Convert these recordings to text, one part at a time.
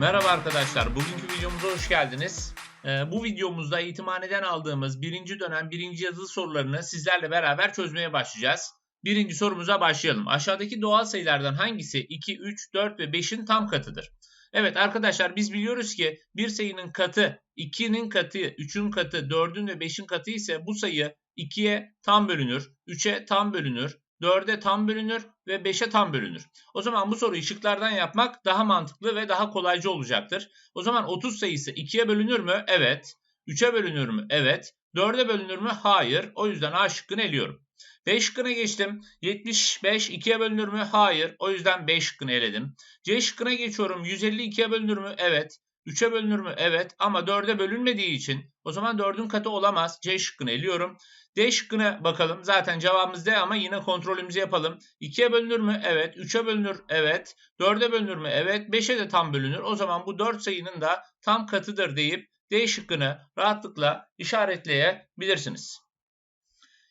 Merhaba arkadaşlar, bugünkü videomuza hoş geldiniz. Ee, bu videomuzda eğitimhaneden aldığımız birinci dönem birinci yazılı sorularını sizlerle beraber çözmeye başlayacağız. Birinci sorumuza başlayalım. Aşağıdaki doğal sayılardan hangisi 2, 3, 4 ve 5'in tam katıdır? Evet arkadaşlar biz biliyoruz ki bir sayının katı 2'nin katı, 3'ün katı, 4'ün ve 5'in katı ise bu sayı 2'ye tam bölünür, 3'e tam bölünür, 4'e tam bölünür ve 5'e tam bölünür. O zaman bu soruyu şıklardan yapmak daha mantıklı ve daha kolaycı olacaktır. O zaman 30 sayısı 2'ye bölünür mü? Evet. 3'e bölünür mü? Evet. 4'e bölünür mü? Hayır. O yüzden A şıkkını eliyorum. B şıkkına geçtim. 75 2'ye bölünür mü? Hayır. O yüzden B şıkkını eledim. C şıkkına geçiyorum. 150 2'ye bölünür mü? Evet. 3'e bölünür mü? Evet. Ama 4'e bölünmediği için o zaman 4'ün katı olamaz. C şıkkını eliyorum. D şıkkına bakalım. Zaten cevabımız D ama yine kontrolümüzü yapalım. 2'ye bölünür mü? Evet. 3'e bölünür? Evet. 4'e bölünür mü? Evet. 5'e de tam bölünür. O zaman bu 4 sayının da tam katıdır deyip D şıkkını rahatlıkla işaretleyebilirsiniz.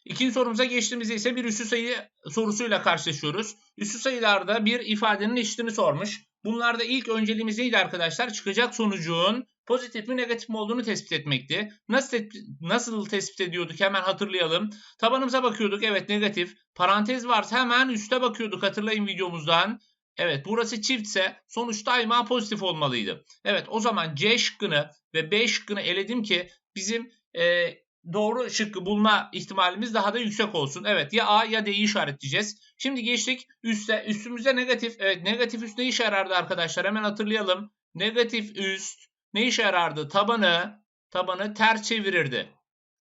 İkinci sorumuza geçtiğimizde ise bir üssü sayı sorusuyla karşılaşıyoruz. Üssü sayılarda bir ifadenin eşitini sormuş. Bunlarda ilk önceliğimiz neydi arkadaşlar? Çıkacak sonucun pozitif mi negatif mi olduğunu tespit etmekti. Nasıl, nasıl tespit ediyorduk hemen hatırlayalım. Tabanımıza bakıyorduk evet negatif. Parantez varsa hemen üste bakıyorduk hatırlayın videomuzdan. Evet burası çiftse sonuç daima pozitif olmalıydı. Evet o zaman C şıkkını ve B şıkkını eledim ki bizim e, doğru şıkkı bulma ihtimalimiz daha da yüksek olsun. Evet ya A ya D'yi işaretleyeceğiz. Şimdi geçtik üste. Üstümüzde negatif. Evet negatif üst ne işe yarardı arkadaşlar? Hemen hatırlayalım. Negatif üst ne işe yarardı? Tabanı tabanı ters çevirirdi.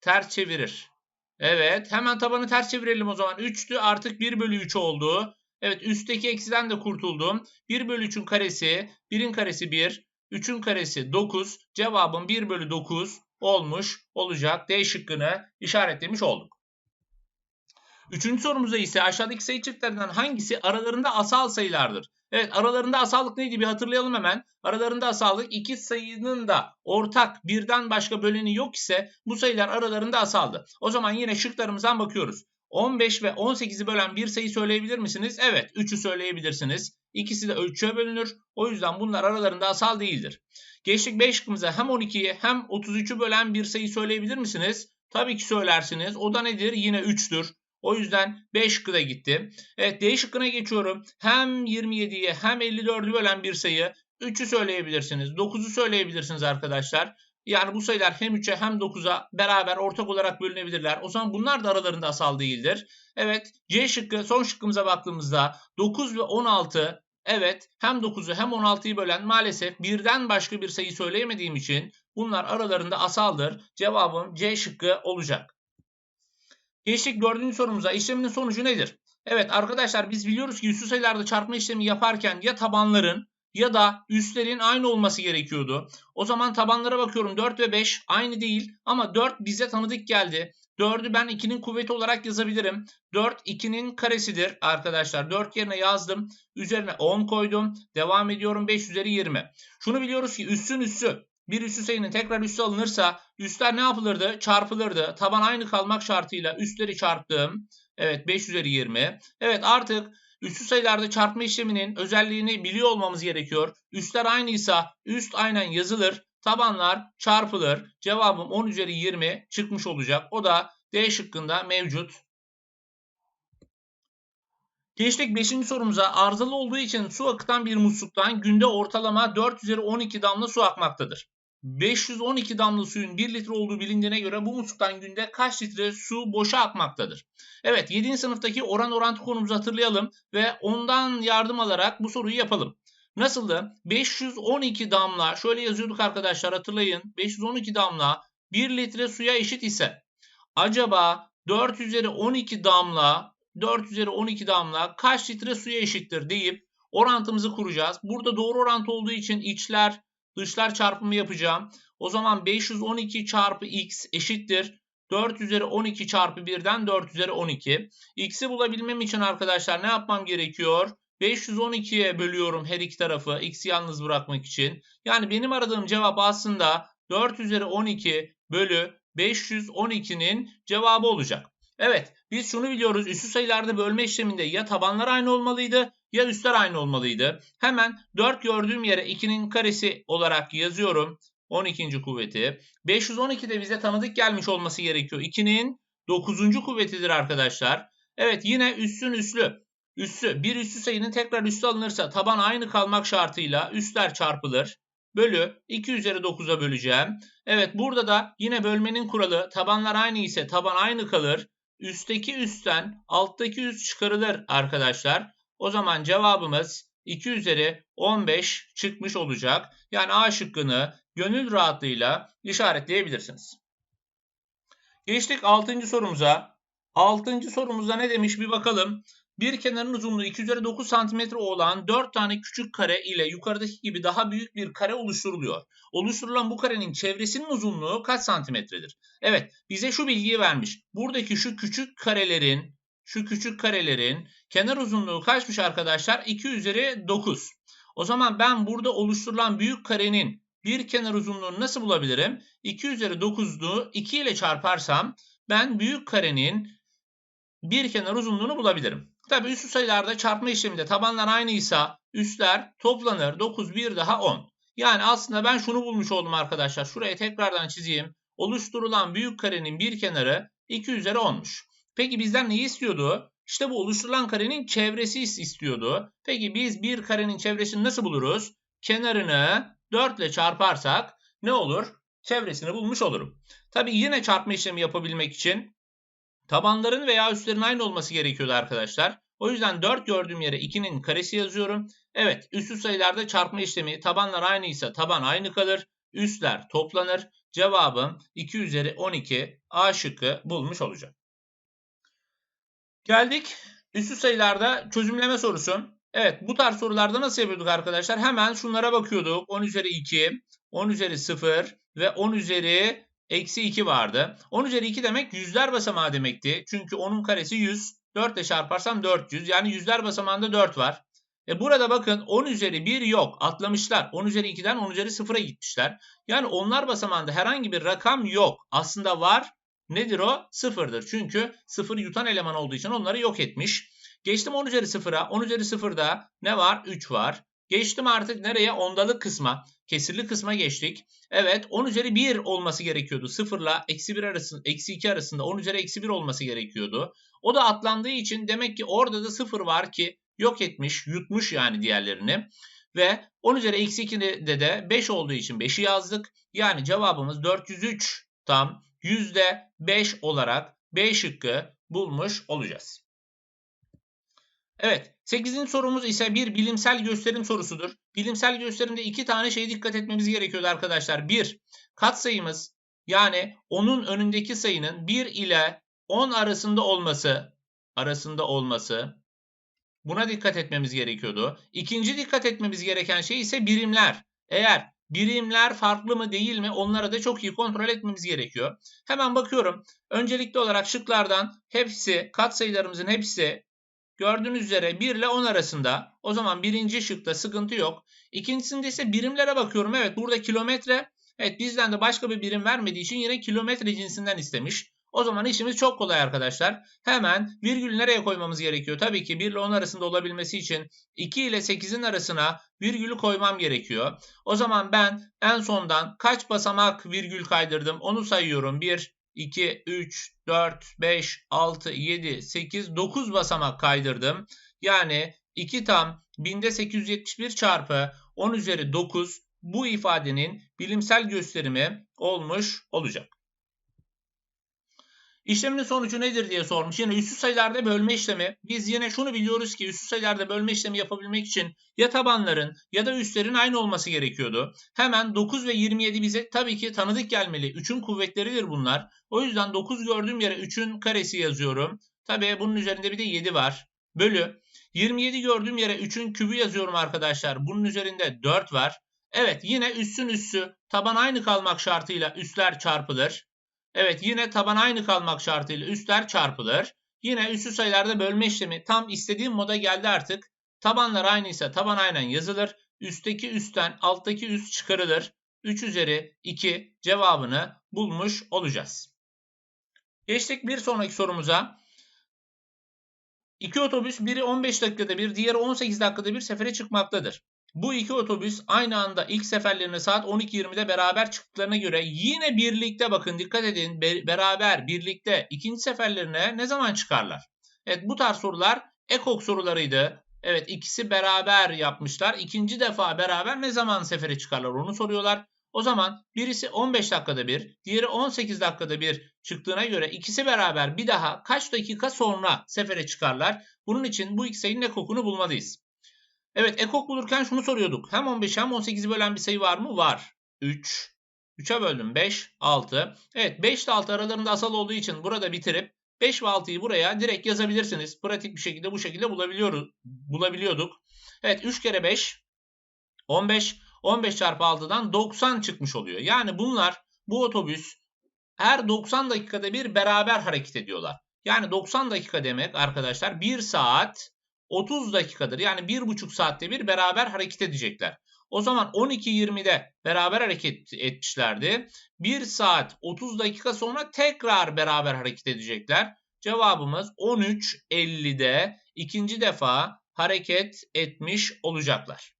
Ters çevirir. Evet hemen tabanı ters çevirelim o zaman. 3'tü artık 1 bölü 3 oldu. Evet üstteki eksiden de kurtuldum. 1 bölü 3'ün karesi 1'in karesi 1. 3'ün karesi 9. Cevabım 1 bölü 9 olmuş olacak. D şıkkını işaretlemiş olduk. Üçüncü sorumuzda ise aşağıdaki sayı çiftlerinden hangisi aralarında asal sayılardır? Evet aralarında asallık neydi bir hatırlayalım hemen. Aralarında asallık iki sayının da ortak birden başka böleni yok ise bu sayılar aralarında asaldı. O zaman yine şıklarımızdan bakıyoruz. 15 ve 18'i bölen bir sayı söyleyebilir misiniz? Evet 3'ü söyleyebilirsiniz. İkisi de 3'e bölünür. O yüzden bunlar aralarında asal değildir. Geçtik 5 şıkkımıza hem 12'yi hem 33'ü bölen bir sayı söyleyebilir misiniz? Tabii ki söylersiniz. O da nedir? Yine 3'tür. O yüzden B şıkkı gitti. Evet D şıkkına geçiyorum. Hem 27'yi hem 54'ü bölen bir sayı 3'ü söyleyebilirsiniz. 9'u söyleyebilirsiniz arkadaşlar. Yani bu sayılar hem 3'e hem 9'a beraber ortak olarak bölünebilirler. O zaman bunlar da aralarında asal değildir. Evet C şıkkı son şıkkımıza baktığımızda 9 ve 16 evet hem 9'u hem 16'yı bölen maalesef birden başka bir sayı söyleyemediğim için bunlar aralarında asaldır. Cevabım C şıkkı olacak. Geçtik dördüncü sorumuza. İşleminin sonucu nedir? Evet arkadaşlar biz biliyoruz ki üslü sayılarda çarpma işlemi yaparken ya tabanların ya da üstlerin aynı olması gerekiyordu. O zaman tabanlara bakıyorum 4 ve 5 aynı değil ama 4 bize tanıdık geldi. 4'ü ben 2'nin kuvveti olarak yazabilirim. 4 2'nin karesidir arkadaşlar. 4 yerine yazdım. Üzerine 10 koydum. Devam ediyorum 5 üzeri 20. Şunu biliyoruz ki üssün üssü bir üssü sayının tekrar üssü alınırsa üstler ne yapılırdı? Çarpılırdı. Taban aynı kalmak şartıyla üstleri çarptım. Evet 5 üzeri 20. Evet artık üssü sayılarda çarpma işleminin özelliğini biliyor olmamız gerekiyor. Üstler aynıysa üst aynen yazılır. Tabanlar çarpılır. Cevabım 10 üzeri 20 çıkmış olacak. O da D şıkkında mevcut. Geçtik 5. sorumuza. Arızalı olduğu için su akıtan bir musluktan günde ortalama 4 üzeri 12 damla su akmaktadır. 512 damla suyun 1 litre olduğu bilindiğine göre bu musluktan günde kaç litre su boşa akmaktadır? Evet 7. sınıftaki oran orantı konumuzu hatırlayalım ve ondan yardım alarak bu soruyu yapalım. Nasıldı? 512 damla şöyle yazıyorduk arkadaşlar hatırlayın. 512 damla 1 litre suya eşit ise acaba 4 üzeri 12 damla 4 üzeri 12 damla kaç litre suya eşittir deyip orantımızı kuracağız. Burada doğru orantı olduğu için içler dışlar çarpımı yapacağım. O zaman 512 çarpı x eşittir. 4 üzeri 12 çarpı 1'den 4 üzeri 12. X'i bulabilmem için arkadaşlar ne yapmam gerekiyor? 512'ye bölüyorum her iki tarafı x'i yalnız bırakmak için. Yani benim aradığım cevap aslında 4 üzeri 12 bölü 512'nin cevabı olacak. Evet biz şunu biliyoruz üstü sayılarda bölme işleminde ya tabanlar aynı olmalıydı ya üstler aynı olmalıydı. Hemen 4 gördüğüm yere 2'nin karesi olarak yazıyorum. 12. kuvveti. 512 de bize tanıdık gelmiş olması gerekiyor. 2'nin 9. kuvvetidir arkadaşlar. Evet yine üssün üslü. Üssü bir üssü sayının tekrar üssü alınırsa taban aynı kalmak şartıyla üstler çarpılır. Bölü 2 üzeri 9'a böleceğim. Evet burada da yine bölmenin kuralı tabanlar aynı ise taban aynı kalır. Üstteki üstten alttaki üst çıkarılır arkadaşlar. O zaman cevabımız 2 üzeri 15 çıkmış olacak. Yani A şıkkını gönül rahatlığıyla işaretleyebilirsiniz. Geçtik 6. sorumuza. 6. sorumuzda ne demiş bir bakalım. Bir kenarın uzunluğu 2 üzeri 9 cm olan 4 tane küçük kare ile yukarıdaki gibi daha büyük bir kare oluşturuluyor. Oluşturulan bu karenin çevresinin uzunluğu kaç santimetredir? Evet bize şu bilgiyi vermiş. Buradaki şu küçük karelerin şu küçük karelerin kenar uzunluğu kaçmış arkadaşlar? 2 üzeri 9. O zaman ben burada oluşturulan büyük karenin bir kenar uzunluğunu nasıl bulabilirim? 2 üzeri 9'u 2 ile çarparsam ben büyük karenin bir kenar uzunluğunu bulabilirim. Tabi üstü sayılarda çarpma işleminde tabanlar aynıysa üstler toplanır. 9 bir daha 10. Yani aslında ben şunu bulmuş oldum arkadaşlar. Şuraya tekrardan çizeyim. Oluşturulan büyük karenin bir kenarı 2 üzeri 10'muş. Peki bizden neyi istiyordu? İşte bu oluşturulan karenin çevresi istiyordu. Peki biz bir karenin çevresini nasıl buluruz? Kenarını 4 ile çarparsak ne olur? Çevresini bulmuş olurum. Tabi yine çarpma işlemi yapabilmek için Tabanların veya üstlerin aynı olması gerekiyordu arkadaşlar. O yüzden 4 gördüğüm yere 2'nin karesi yazıyorum. Evet üstü sayılarda çarpma işlemi tabanlar aynıysa taban aynı kalır. Üstler toplanır. Cevabım 2 üzeri 12 A şıkkı bulmuş olacağım. Geldik üstü sayılarda çözümleme sorusu. Evet bu tarz sorularda nasıl yapıyorduk arkadaşlar? Hemen şunlara bakıyorduk. 10 üzeri 2, 10 üzeri 0 ve 10 üzeri eksi 2 vardı. 10 üzeri 2 demek yüzler basamağı demekti. Çünkü 10'un karesi 100. 4 ile çarparsam 400. Yani yüzler basamağında 4 var. E burada bakın 10 üzeri 1 yok. Atlamışlar. 10 üzeri 2'den 10 üzeri 0'a gitmişler. Yani onlar basamağında herhangi bir rakam yok. Aslında var. Nedir o? Sıfırdır. Çünkü sıfır yutan eleman olduğu için onları yok etmiş. Geçtim 10 üzeri 0'a. 10 üzeri 0'da ne var? 3 var. Geçtim artık nereye? Ondalık kısma. Kesirli kısma geçtik. Evet 10 üzeri 1 olması gerekiyordu. 0 ile eksi 1 arasında, eksi 2 arasında 10 üzeri eksi 1 olması gerekiyordu. O da atlandığı için demek ki orada da 0 var ki yok etmiş, yutmuş yani diğerlerini. Ve 10 üzeri eksi 2'de de 5 olduğu için 5'i yazdık. Yani cevabımız 403 tam %5 olarak B şıkkı bulmuş olacağız. Evet 8. sorumuz ise bir bilimsel gösterim sorusudur. Bilimsel gösterimde iki tane şeye dikkat etmemiz gerekiyordu arkadaşlar. Bir, katsayımız yani onun önündeki sayının 1 ile 10 arasında olması, arasında olması. Buna dikkat etmemiz gerekiyordu. İkinci dikkat etmemiz gereken şey ise birimler. Eğer birimler farklı mı değil mi onlara da çok iyi kontrol etmemiz gerekiyor. Hemen bakıyorum. Öncelikli olarak şıklardan hepsi katsayılarımızın hepsi Gördüğünüz üzere 1 ile 10 arasında. O zaman birinci şıkta sıkıntı yok. İkincisinde ise birimlere bakıyorum. Evet burada kilometre. Evet bizden de başka bir birim vermediği için yine kilometre cinsinden istemiş. O zaman işimiz çok kolay arkadaşlar. Hemen virgül nereye koymamız gerekiyor? Tabii ki 1 ile 10 arasında olabilmesi için 2 ile 8'in arasına virgülü koymam gerekiyor. O zaman ben en sondan kaç basamak virgül kaydırdım onu sayıyorum. 1, 2, 3, 4, 5, 6, 7, 8, 9 basamak kaydırdım. Yani 2 tam 1871 çarpı 10 üzeri 9 bu ifadenin bilimsel gösterimi olmuş olacak. İşlemin sonucu nedir diye sormuş. Yine üstü sayılarda bölme işlemi. Biz yine şunu biliyoruz ki üstü sayılarda bölme işlemi yapabilmek için ya tabanların ya da üstlerin aynı olması gerekiyordu. Hemen 9 ve 27 bize tabii ki tanıdık gelmeli. 3'ün kuvvetleridir bunlar. O yüzden 9 gördüğüm yere 3'ün karesi yazıyorum. Tabii bunun üzerinde bir de 7 var. Bölü. 27 gördüğüm yere 3'ün kübü yazıyorum arkadaşlar. Bunun üzerinde 4 var. Evet yine üssün üssü taban aynı kalmak şartıyla üstler çarpılır. Evet yine taban aynı kalmak şartıyla üstler çarpılır. Yine üstü sayılarda bölme işlemi tam istediğim moda geldi artık. Tabanlar aynıysa taban aynen yazılır. Üstteki üstten alttaki üst çıkarılır. 3 üzeri 2 cevabını bulmuş olacağız. Geçtik bir sonraki sorumuza. İki otobüs biri 15 dakikada bir, diğeri 18 dakikada bir sefere çıkmaktadır. Bu iki otobüs aynı anda ilk seferlerine saat 12.20'de beraber çıktıklarına göre yine birlikte bakın dikkat edin be- beraber birlikte ikinci seferlerine ne zaman çıkarlar? Evet bu tarz sorular ekok sorularıydı. Evet ikisi beraber yapmışlar. İkinci defa beraber ne zaman sefere çıkarlar onu soruyorlar. O zaman birisi 15 dakikada bir, diğeri 18 dakikada bir çıktığına göre ikisi beraber bir daha kaç dakika sonra sefere çıkarlar? Bunun için bu iki sayının ekokunu bulmalıyız. Evet ekok bulurken şunu soruyorduk. Hem 15 hem 18'i bölen bir sayı var mı? Var. 3. 3'e böldüm 5, 6. Evet 5 ile 6 aralarında asal olduğu için burada bitirip 5 ve 6'yı buraya direkt yazabilirsiniz. Pratik bir şekilde bu şekilde bulabiliyorduk. Evet 3 kere 5 15. 15 çarpı 6'dan 90 çıkmış oluyor. Yani bunlar bu otobüs her 90 dakikada bir beraber hareket ediyorlar. Yani 90 dakika demek arkadaşlar 1 saat 30 dakikadır. Yani 1,5 saatte bir beraber hareket edecekler. O zaman 12.20'de beraber hareket etmişlerdi. 1 saat 30 dakika sonra tekrar beraber hareket edecekler. Cevabımız 13.50'de ikinci defa hareket etmiş olacaklar.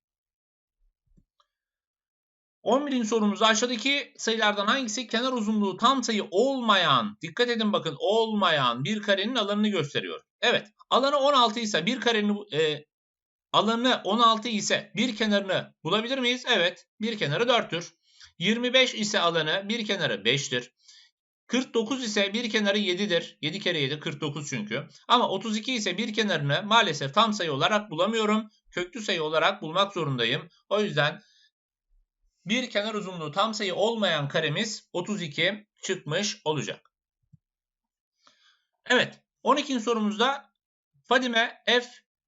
11. sorumuzda aşağıdaki sayılardan hangisi kenar uzunluğu tam sayı olmayan, dikkat edin bakın olmayan bir karenin alanını gösteriyor. Evet alanı 16 ise bir karenin e, alanı 16 ise bir kenarını bulabilir miyiz? Evet bir kenarı 4'tür. 25 ise alanı bir kenarı 5'tir. 49 ise bir kenarı 7'dir. 7 kere 7 49 çünkü. Ama 32 ise bir kenarını maalesef tam sayı olarak bulamıyorum. Köklü sayı olarak bulmak zorundayım. O yüzden bir kenar uzunluğu tam sayı olmayan karemiz 32 çıkmış olacak. Evet 12. sorumuzda Fadime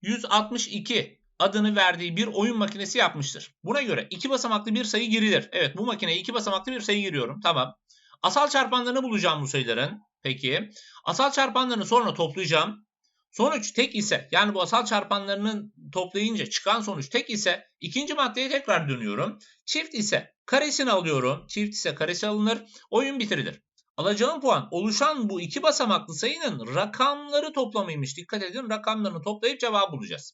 F162 adını verdiği bir oyun makinesi yapmıştır. Buna göre iki basamaklı bir sayı girilir. Evet bu makineye iki basamaklı bir sayı giriyorum. Tamam. Asal çarpanlarını bulacağım bu sayıların. Peki. Asal çarpanlarını sonra toplayacağım. Sonuç tek ise yani bu asal çarpanlarının toplayınca çıkan sonuç tek ise ikinci maddeye tekrar dönüyorum. Çift ise karesini alıyorum. Çift ise karesi alınır. Oyun bitirilir. Alacağım puan oluşan bu iki basamaklı sayının rakamları toplamıymış. Dikkat edin rakamlarını toplayıp cevabı bulacağız.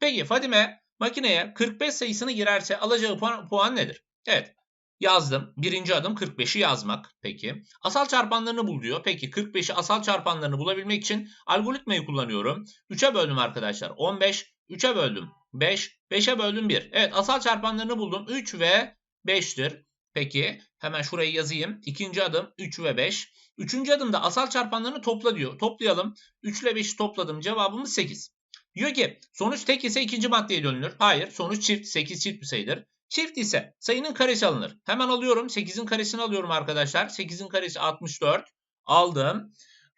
Peki Fadime makineye 45 sayısını girerse alacağı puan, puan nedir? Evet yazdım. Birinci adım 45'i yazmak. Peki. Asal çarpanlarını bul diyor. Peki 45'i asal çarpanlarını bulabilmek için algoritmayı kullanıyorum. 3'e böldüm arkadaşlar. 15. 3'e böldüm. 5. 5'e böldüm 1. Evet asal çarpanlarını buldum. 3 ve 5'tir. Peki hemen şurayı yazayım. İkinci adım 3 ve 5. Üçüncü adımda asal çarpanlarını topla diyor. Toplayalım. 3 ile 5'i topladım. Cevabımız 8. Diyor ki sonuç tek ise ikinci maddeye dönülür. Hayır sonuç çift. 8 çift bir sayıdır. Çift ise sayının karesi alınır. Hemen alıyorum. 8'in karesini alıyorum arkadaşlar. 8'in karesi 64. Aldım.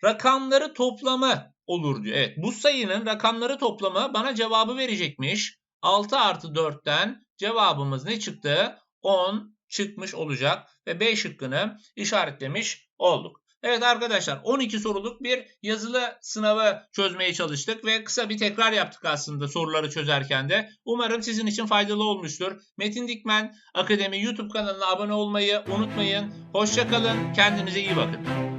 Rakamları toplamı olur diyor. Evet bu sayının rakamları toplamı bana cevabı verecekmiş. 6 artı 4'ten cevabımız ne çıktı? 10 çıkmış olacak ve B şıkkını işaretlemiş olduk. Evet arkadaşlar 12 soruluk bir yazılı sınavı çözmeye çalıştık ve kısa bir tekrar yaptık aslında soruları çözerken de. Umarım sizin için faydalı olmuştur. Metin Dikmen Akademi YouTube kanalına abone olmayı unutmayın. Hoşçakalın, kendinize iyi bakın.